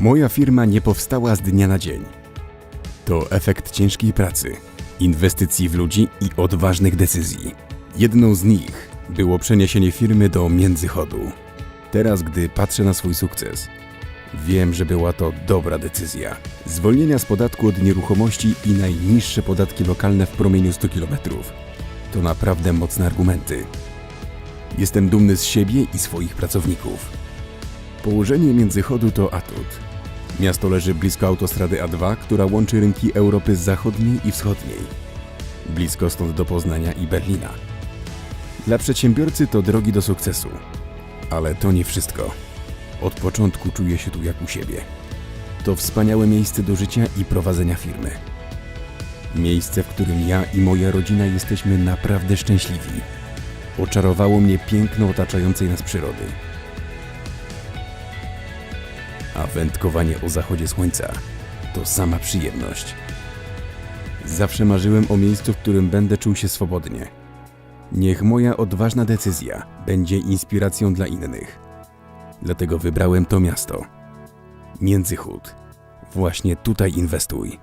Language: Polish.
Moja firma nie powstała z dnia na dzień. To efekt ciężkiej pracy, inwestycji w ludzi i odważnych decyzji. Jedną z nich było przeniesienie firmy do Międzychodu. Teraz, gdy patrzę na swój sukces, wiem, że była to dobra decyzja. Zwolnienia z podatku od nieruchomości i najniższe podatki lokalne w promieniu 100 km. To naprawdę mocne argumenty. Jestem dumny z siebie i swoich pracowników. Położenie Międzychodu to atut. Miasto leży blisko autostrady A2, która łączy rynki Europy zachodniej i wschodniej. Blisko stąd do Poznania i Berlina. Dla przedsiębiorcy to drogi do sukcesu. Ale to nie wszystko. Od początku czuję się tu jak u siebie. To wspaniałe miejsce do życia i prowadzenia firmy. Miejsce, w którym ja i moja rodzina jesteśmy naprawdę szczęśliwi. Oczarowało mnie piękno otaczającej nas przyrody. A wędkowanie o zachodzie słońca to sama przyjemność. Zawsze marzyłem o miejscu, w którym będę czuł się swobodnie. Niech moja odważna decyzja będzie inspiracją dla innych. Dlatego wybrałem to miasto. Międzychód. Właśnie tutaj inwestuj.